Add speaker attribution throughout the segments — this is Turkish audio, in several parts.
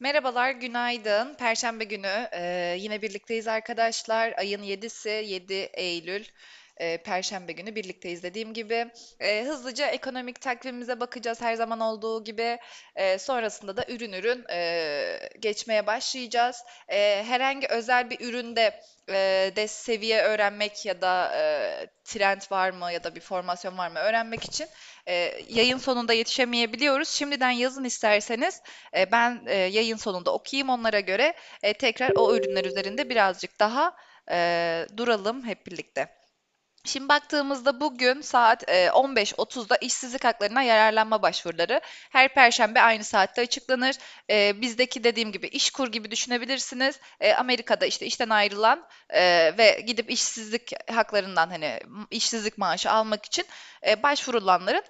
Speaker 1: Merhabalar, günaydın. Perşembe günü e, yine birlikteyiz arkadaşlar. Ayın 7'si, 7 Eylül. e, Perşembe günü birlikteyiz dediğim gibi. E, hızlıca ekonomik takvimimize bakacağız her zaman olduğu gibi. E, sonrasında da ürün ürün e, geçmeye başlayacağız. E, herhangi özel bir üründe e, de seviye öğrenmek ya da e, trend var mı ya da bir formasyon var mı öğrenmek için e, yayın sonunda yetişemeyebiliyoruz. Şimdiden yazın isterseniz e, ben e, yayın sonunda okuyayım onlara göre e, tekrar o ürünler üzerinde birazcık daha e, duralım hep birlikte. Şimdi baktığımızda bugün saat e, 15.30'da işsizlik haklarına yararlanma başvuruları her perşembe aynı saatte açıklanır. E, bizdeki dediğim gibi işkur gibi düşünebilirsiniz. E, Amerika'da işte işten ayrılan e, ve gidip işsizlik haklarından hani işsizlik maaşı almak için e, başvurulanların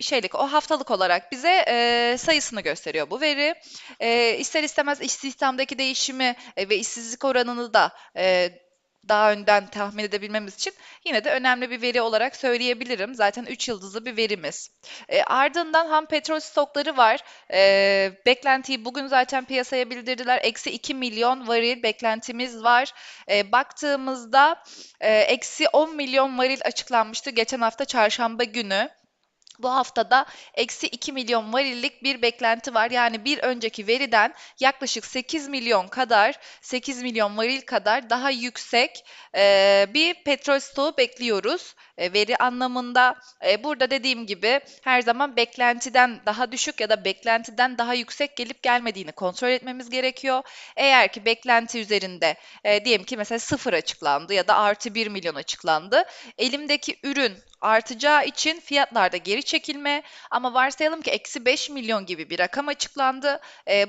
Speaker 1: şeylik o haftalık olarak bize e, sayısını gösteriyor bu veri. E, ister istemez istihdamdaki değişimi e, ve işsizlik oranını da e, daha önden tahmin edebilmemiz için yine de önemli bir veri olarak söyleyebilirim. Zaten 3 yıldızlı bir verimiz. E, ardından ham petrol stokları var. E, beklentiyi bugün zaten piyasaya bildirdiler. Eksi 2 milyon varil beklentimiz var. E, baktığımızda e, eksi 10 milyon varil açıklanmıştı geçen hafta çarşamba günü. Bu haftada eksi 2 milyon varillik bir beklenti var. Yani bir önceki veriden yaklaşık 8 milyon kadar, 8 milyon varil kadar daha yüksek e, bir petrol stoğu bekliyoruz. E, veri anlamında e, burada dediğim gibi her zaman beklentiden daha düşük ya da beklentiden daha yüksek gelip gelmediğini kontrol etmemiz gerekiyor. Eğer ki beklenti üzerinde e, diyelim ki mesela sıfır açıklandı ya da artı 1 milyon açıklandı. Elimdeki ürün artacağı için fiyatlarda geri çekilme ama varsayalım ki eksi 5 milyon gibi bir rakam açıklandı.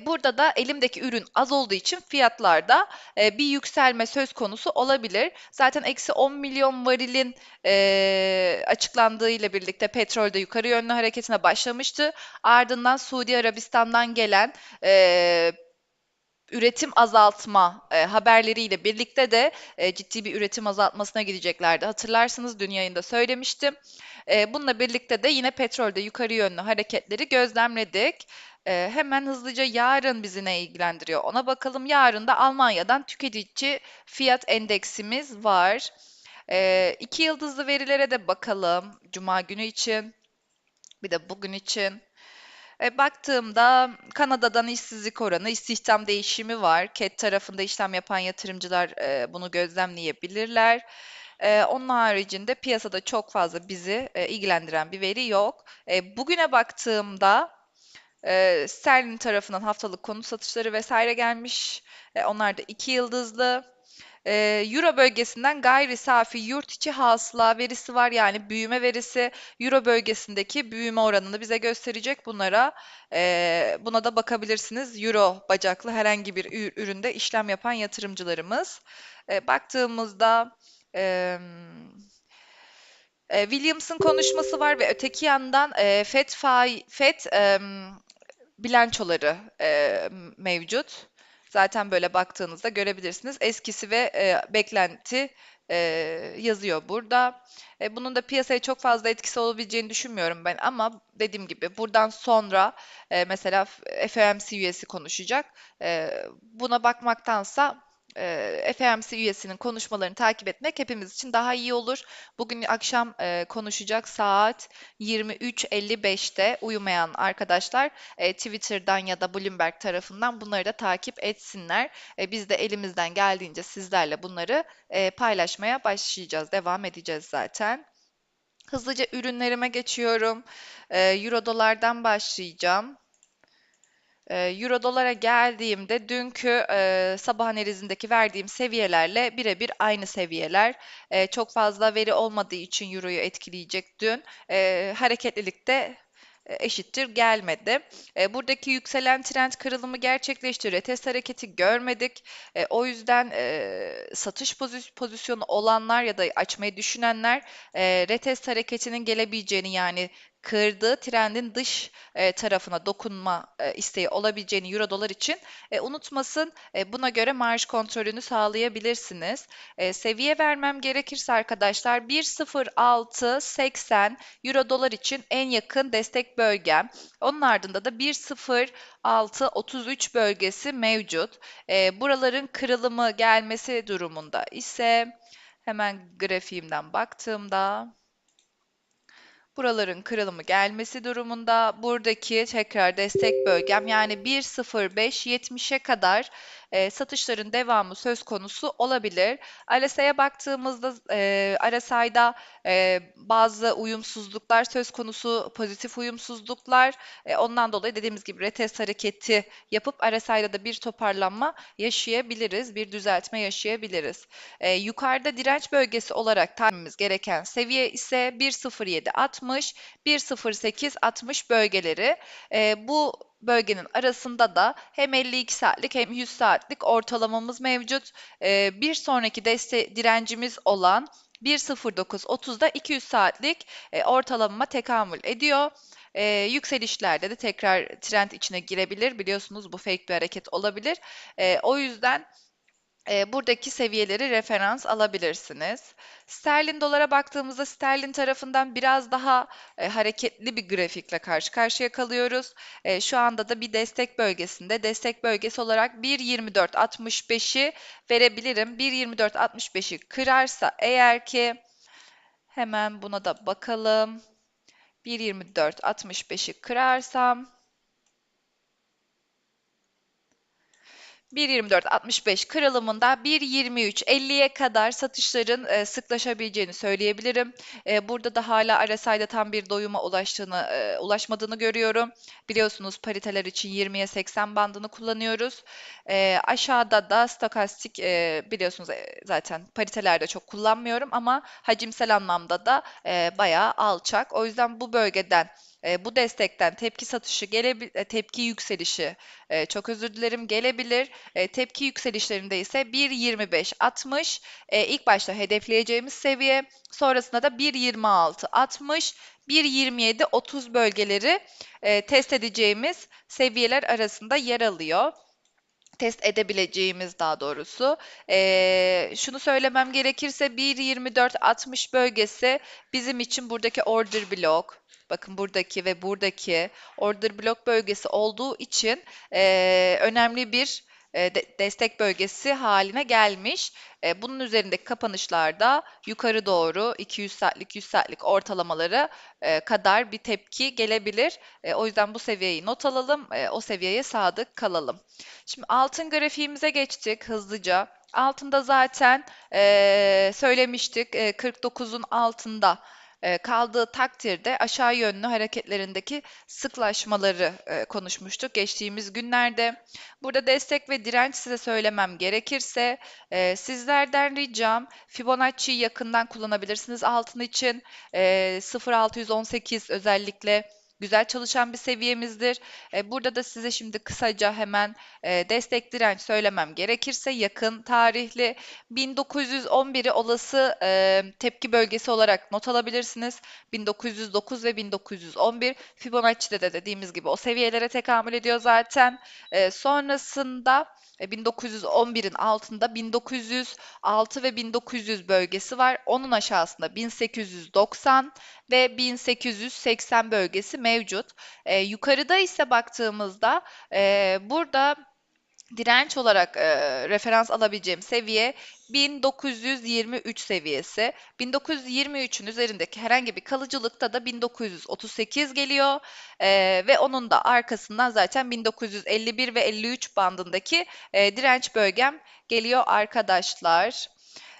Speaker 1: Burada da elimdeki ürün az olduğu için fiyatlarda bir yükselme söz konusu olabilir. Zaten eksi 10 milyon varilin e, açıklandığı ile birlikte petrolde yukarı yönlü hareketine başlamıştı. Ardından Suudi Arabistan'dan gelen e, üretim azaltma e, haberleriyle birlikte de e, ciddi bir üretim azaltmasına gideceklerdi. Hatırlarsınız dün yayında söylemiştim. E, bununla birlikte de yine petrolde yukarı yönlü hareketleri gözlemledik. E, hemen hızlıca yarın bizi ne ilgilendiriyor ona bakalım. Yarın da Almanya'dan tüketici fiyat endeksimiz var. E, iki yıldızlı verilere de bakalım Cuma günü için bir de bugün için. E, baktığımda Kanada'dan işsizlik oranı, istihdam değişimi var. KET tarafında işlem yapan yatırımcılar e, bunu gözlemleyebilirler. E, onun haricinde piyasada çok fazla bizi e, ilgilendiren bir veri yok. E, bugüne baktığımda e, sterlin tarafından haftalık konut satışları vesaire gelmiş. E, onlar da iki yıldızlı. Ee, Euro bölgesinden gayri safi yurt içi hasıla verisi var yani büyüme verisi Euro bölgesindeki büyüme oranını bize gösterecek bunlara e, buna da bakabilirsiniz Euro bacaklı herhangi bir ür- üründe işlem yapan yatırımcılarımız. E, baktığımızda e, e, Williams'ın konuşması var ve öteki yandan e, FED, FED e, bilançoları e, mevcut. Zaten böyle baktığınızda görebilirsiniz. Eskisi ve e, beklenti e, yazıyor burada. E, bunun da piyasaya çok fazla etkisi olabileceğini düşünmüyorum ben ama dediğim gibi buradan sonra e, mesela FOMC üyesi konuşacak. E, buna bakmaktansa e, FOMC üyesinin konuşmalarını takip etmek hepimiz için daha iyi olur. Bugün akşam e, konuşacak saat 23.55'te uyumayan arkadaşlar e, Twitter'dan ya da Bloomberg tarafından bunları da takip etsinler. E, biz de elimizden geldiğince sizlerle bunları e, paylaşmaya başlayacağız, devam edeceğiz zaten. Hızlıca ürünlerime geçiyorum. E, Euro dolardan başlayacağım. E, Euro dolara geldiğimde dünkü e, sabah analizindeki verdiğim seviyelerle birebir aynı seviyeler. E, çok fazla veri olmadığı için Euro'yu etkileyecek dün. E, hareketlilik de e, eşittir gelmedi. E, buradaki yükselen trend kırılımı gerçekleşti. Retest hareketi görmedik. E, o yüzden e, satış pozis- pozisyonu olanlar ya da açmayı düşünenler e, retest hareketinin gelebileceğini yani kırdığı trendin dış e, tarafına dokunma e, isteği olabileceğini euro dolar için e, unutmasın. E, buna göre marj kontrolünü sağlayabilirsiniz. E, seviye vermem gerekirse arkadaşlar 1.0680 euro dolar için en yakın destek bölgem. Onun ardında da 1.0633 bölgesi mevcut. E, buraların kırılımı gelmesi durumunda ise hemen grafiğimden baktığımda Buraların kırılımı gelmesi durumunda buradaki tekrar destek bölgem yani 1.05.70'e kadar e, satışların devamı söz konusu olabilir. RSI'ye baktığımızda e, RSI'da e, bazı uyumsuzluklar söz konusu, pozitif uyumsuzluklar. E, ondan dolayı dediğimiz gibi retest hareketi yapıp RSI'da da bir toparlanma yaşayabiliriz, bir düzeltme yaşayabiliriz. E, yukarıda direnç bölgesi olarak tahminimiz gereken seviye ise 1.07.60, 1.08.60 bölgeleri. E, bu bölgenin arasında da hem 52 saatlik hem 100 saatlik ortalamamız mevcut. Ee, bir sonraki deste direncimiz olan 1.09.30'da 200 saatlik e, ortalamama tekamül ediyor. E, yükselişlerde de tekrar trend içine girebilir. Biliyorsunuz bu fake bir hareket olabilir. E, o yüzden e, buradaki seviyeleri referans alabilirsiniz. Sterlin dolara baktığımızda sterlin tarafından biraz daha e, hareketli bir grafikle karşı karşıya kalıyoruz. E, şu anda da bir destek bölgesinde. Destek bölgesi olarak 1.24.65'i verebilirim. 1.24.65'i kırarsa eğer ki hemen buna da bakalım. 1.24.65'i kırarsam 1.24.65 kırılımında 1.23.50'ye kadar satışların e, sıklaşabileceğini söyleyebilirim. E, burada da hala RSI'de tam bir doyuma ulaştığını, e, ulaşmadığını görüyorum. Biliyorsunuz pariteler için 20'ye 80 bandını kullanıyoruz. Aşağıda da stokastik biliyorsunuz zaten paritelerde çok kullanmıyorum ama hacimsel anlamda da e, bayağı alçak. O yüzden bu bölgeden e, bu destekten tepki satışı gelebilir, tepki yükselişi e, çok özür dilerim gelebilir. E, tepki yükselişlerinde ise 1.25.60 e, ilk başta hedefleyeceğimiz seviye. Sonrasında da 1.26.60 1.27.30 bölgeleri e, test edeceğimiz seviyeler arasında yer alıyor test edebileceğimiz daha doğrusu. Ee, şunu söylemem gerekirse 1.24.60 bölgesi bizim için buradaki order block, bakın buradaki ve buradaki order block bölgesi olduğu için e, önemli bir e, destek bölgesi haline gelmiş. E, bunun üzerindeki kapanışlarda yukarı doğru 200 saatlik 100 saatlik ortalamaları e, kadar bir tepki gelebilir. O yüzden bu seviyeyi not alalım, o seviyeye sadık kalalım. Şimdi altın grafiğimize geçtik hızlıca. Altında zaten söylemiştik 49'un altında e, kaldığı takdirde aşağı yönlü hareketlerindeki sıklaşmaları e, konuşmuştuk geçtiğimiz günlerde. Burada destek ve direnç size söylemem gerekirse e, sizlerden ricam Fibonacci'yi yakından kullanabilirsiniz altın için. 0.618 özellikle güzel çalışan bir seviyemizdir. E, burada da size şimdi kısaca hemen e, destek direnç söylemem gerekirse yakın tarihli 1911'i olası e, tepki bölgesi olarak not alabilirsiniz. 1909 ve 1911 Fibonacci'de de dediğimiz gibi o seviyelere tekamül ediyor zaten. sonrasında 1911'in altında 1906 ve 1900 bölgesi var. Onun aşağısında 1890 ve 1880 bölgesi mevcut. E, yukarıda ise baktığımızda e, burada direnç olarak e, referans alabileceğim seviye 1923 seviyesi. 1923'ün üzerindeki herhangi bir kalıcılıkta da 1938 geliyor e, ve onun da arkasından zaten 1951 ve 53 bandındaki e, direnç bölgem geliyor arkadaşlar.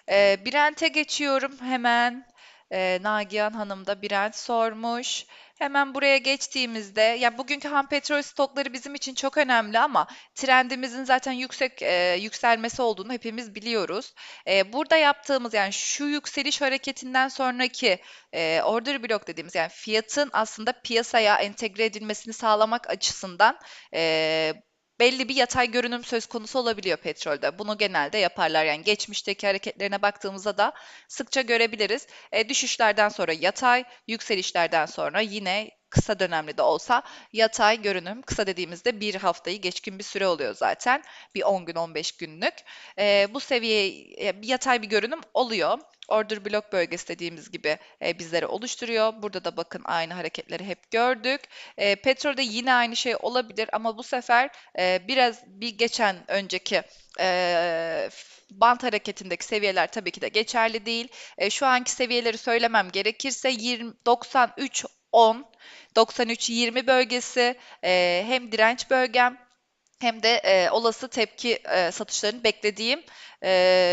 Speaker 1: E, Brent'e geçiyorum hemen. E, Nagihan Hanım da Brent sormuş. Hemen buraya geçtiğimizde, ya bugünkü ham petrol stokları bizim için çok önemli ama trendimizin zaten yüksek e, yükselmesi olduğunu hepimiz biliyoruz. E, burada yaptığımız yani şu yükseliş hareketinden sonraki e, order block dediğimiz yani fiyatın aslında piyasaya entegre edilmesini sağlamak açısından e, belli bir yatay görünüm söz konusu olabiliyor petrolde. Bunu genelde yaparlar. Yani geçmişteki hareketlerine baktığımızda da sıkça görebiliriz. E, düşüşlerden sonra yatay, yükselişlerden sonra yine kısa dönemli de olsa yatay görünüm. Kısa dediğimizde bir haftayı geçkin bir süre oluyor zaten. Bir 10 gün 15 günlük. E, bu seviye yatay bir görünüm oluyor. Order block bölgesi dediğimiz gibi e, bizlere oluşturuyor. Burada da bakın aynı hareketleri hep gördük. E, petrolde yine aynı şey olabilir ama bu sefer e, biraz bir geçen önceki e, bant hareketindeki seviyeler tabii ki de geçerli değil. E, şu anki seviyeleri söylemem gerekirse 20, 93 10 93-20 bölgesi e, hem direnç bölgem hem de e, olası tepki e, satışlarını beklediğim e,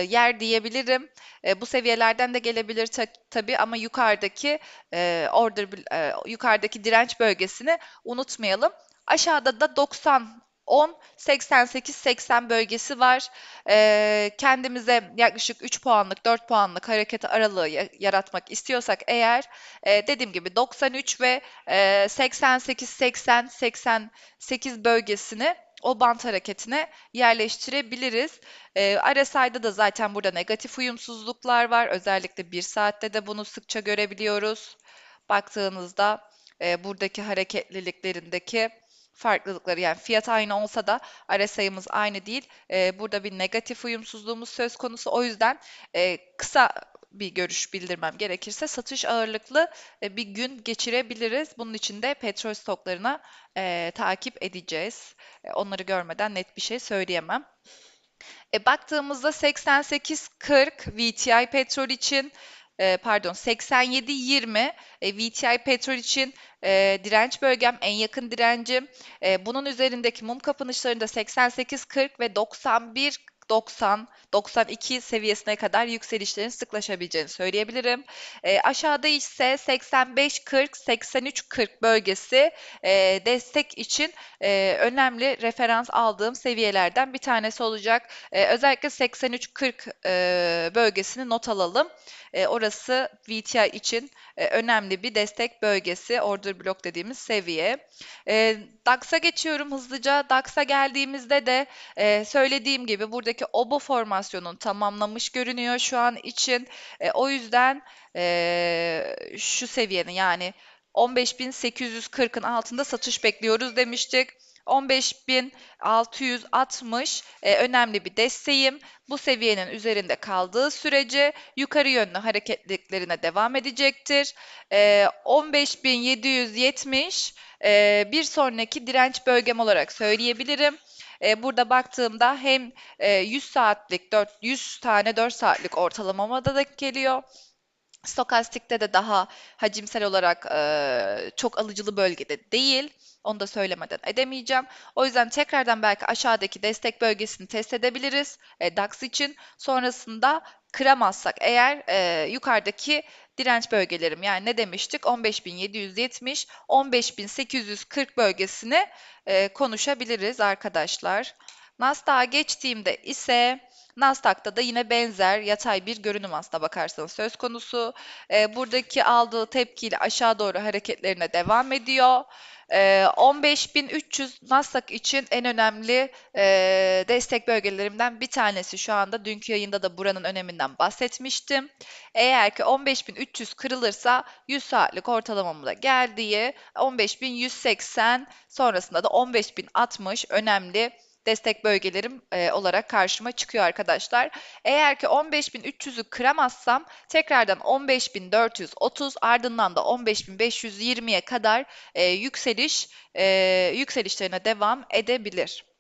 Speaker 1: yer diyebilirim. E, bu seviyelerden de gelebilir ta- tabii ama yukarıdaki e, order e, yukarıdaki direnç bölgesini unutmayalım. Aşağıda da 90 10, 88, 80 bölgesi var. Ee, kendimize yaklaşık 3 puanlık, 4 puanlık hareket aralığı yaratmak istiyorsak eğer e, dediğim gibi 93 ve e, 88, 80, 88 bölgesini o bant hareketine yerleştirebiliriz. E, RSI'da da zaten burada negatif uyumsuzluklar var. Özellikle bir saatte de bunu sıkça görebiliyoruz. Baktığınızda e, buradaki hareketliliklerindeki farklılıkları yani fiyat aynı olsa da RSI'miz aynı değil. E, burada bir negatif uyumsuzluğumuz söz konusu. O yüzden e, kısa bir görüş bildirmem gerekirse satış ağırlıklı e, bir gün geçirebiliriz. Bunun için de petrol stoklarına e, takip edeceğiz. E, onları görmeden net bir şey söyleyemem. E, baktığımızda 88.40 VTI petrol için e, pardon 87.20 e, VTI petrol için e, direnç bölgem en yakın direncim. E, bunun üzerindeki mum kapanışlarında 88.40 ve 91 90, 92 seviyesine kadar yükselişlerin sıklaşabileceğini söyleyebilirim. E, aşağıda ise 85, 40, 83, 40 bölgesi e, destek için e, önemli referans aldığım seviyelerden bir tanesi olacak. E, özellikle 83, 40 e, bölgesini not alalım. E, orası VTI için e, önemli bir destek bölgesi, order block dediğimiz seviye. E, DAX'a geçiyorum hızlıca. DAX'a geldiğimizde de söylediğim gibi buradaki obo formasyonun tamamlamış görünüyor şu an için. O yüzden şu seviyenin yani 15.840'ın altında satış bekliyoruz demiştik. 15.660 e, önemli bir desteğim. Bu seviyenin üzerinde kaldığı sürece yukarı yönlü hareketliliklerine devam edecektir. E, 15.770 e, bir sonraki direnç bölgem olarak söyleyebilirim. E, burada baktığımda hem e, 100 saatlik 4 100 tane 4 saatlik ortalamamada da geliyor. Stokastikte de daha hacimsel olarak e, çok alıcılı bölgede değil. Onu da söylemeden edemeyeceğim. O yüzden tekrardan belki aşağıdaki destek bölgesini test edebiliriz e, DAX için. Sonrasında kıramazsak eğer e, yukarıdaki direnç bölgelerim yani ne demiştik 15.770 15.840 bölgesini e, konuşabiliriz arkadaşlar. Nasdaq'a geçtiğimde ise Nasdaq'ta da yine benzer yatay bir görünüm aslına bakarsanız söz konusu. E, buradaki aldığı tepkiyle aşağı doğru hareketlerine devam ediyor. 15.300 Nasdaq için en önemli e, destek bölgelerimden bir tanesi şu anda. Dünkü yayında da buranın öneminden bahsetmiştim. Eğer ki 15.300 kırılırsa 100 saatlik ortalamamda geldiği 15.180 sonrasında da 15.060 önemli destek bölgelerim e, olarak karşıma çıkıyor arkadaşlar. Eğer ki 15.300'ü kıramazsam tekrardan 15.430 ardından da 15.520'ye kadar e, yükseliş e, yükselişlerine devam edebilir.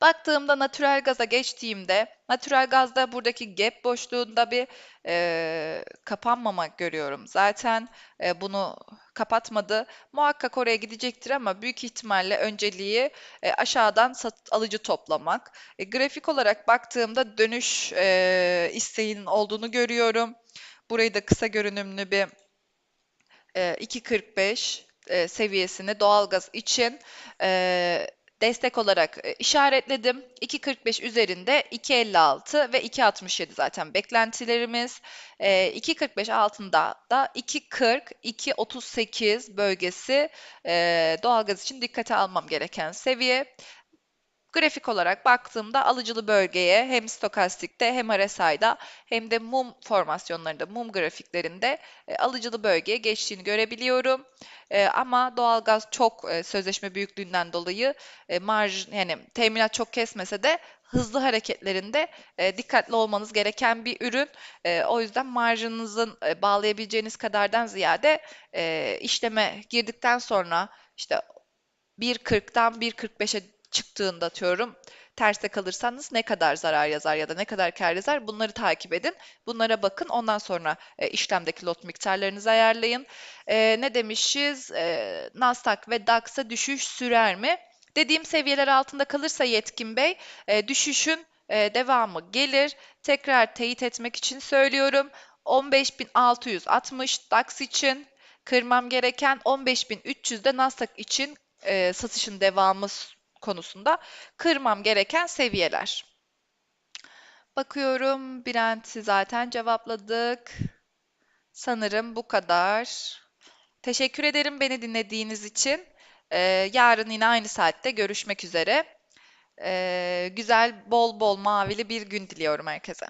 Speaker 1: Baktığımda natürel gaza geçtiğimde natürel gazda buradaki gap boşluğunda bir e, kapanmama görüyorum. Zaten e, bunu kapatmadı. Muhakkak oraya gidecektir ama büyük ihtimalle önceliği e, aşağıdan sat, alıcı toplamak. E, grafik olarak baktığımda dönüş e, isteğinin olduğunu görüyorum. Burayı da kısa görünümlü bir e, 2.45 e, seviyesini doğalgaz için e, destek olarak e, işaretledim. 2.45 üzerinde 2.56 ve 2.67 zaten beklentilerimiz. 2.45 e, altında da 2.40, 2.38 bölgesi e, doğalgaz için dikkate almam gereken seviye. Grafik olarak baktığımda alıcılı bölgeye hem stokastikte hem RSI'da hem de mum formasyonlarında, mum grafiklerinde e, alıcılı bölgeye geçtiğini görebiliyorum. E, ama doğalgaz çok e, sözleşme büyüklüğünden dolayı marj yani teminat çok kesmese de hızlı hareketlerinde dikkatli olmanız gereken bir ürün. O yüzden marjınızın bağlayabileceğiniz kadardan ziyade işleme girdikten sonra işte 1.40'dan 1.45'e çıktığında atıyorum terste kalırsanız ne kadar zarar yazar ya da ne kadar kar yazar bunları takip edin. Bunlara bakın ondan sonra e, işlemdeki lot miktarlarınızı ayarlayın. E, ne demişiz? E, Nasdaq ve DAX'a düşüş sürer mi? Dediğim seviyeler altında kalırsa Yetkin Bey e, düşüşün e, devamı gelir. Tekrar teyit etmek için söylüyorum. 15.660 DAX için kırmam gereken 15.300 de Nasdaq için e, satışın devamı konusunda kırmam gereken seviyeler. Bakıyorum Brent'i zaten cevapladık. Sanırım bu kadar. Teşekkür ederim beni dinlediğiniz için. Ee, yarın yine aynı saatte görüşmek üzere. Ee, güzel, bol bol mavili bir gün diliyorum herkese.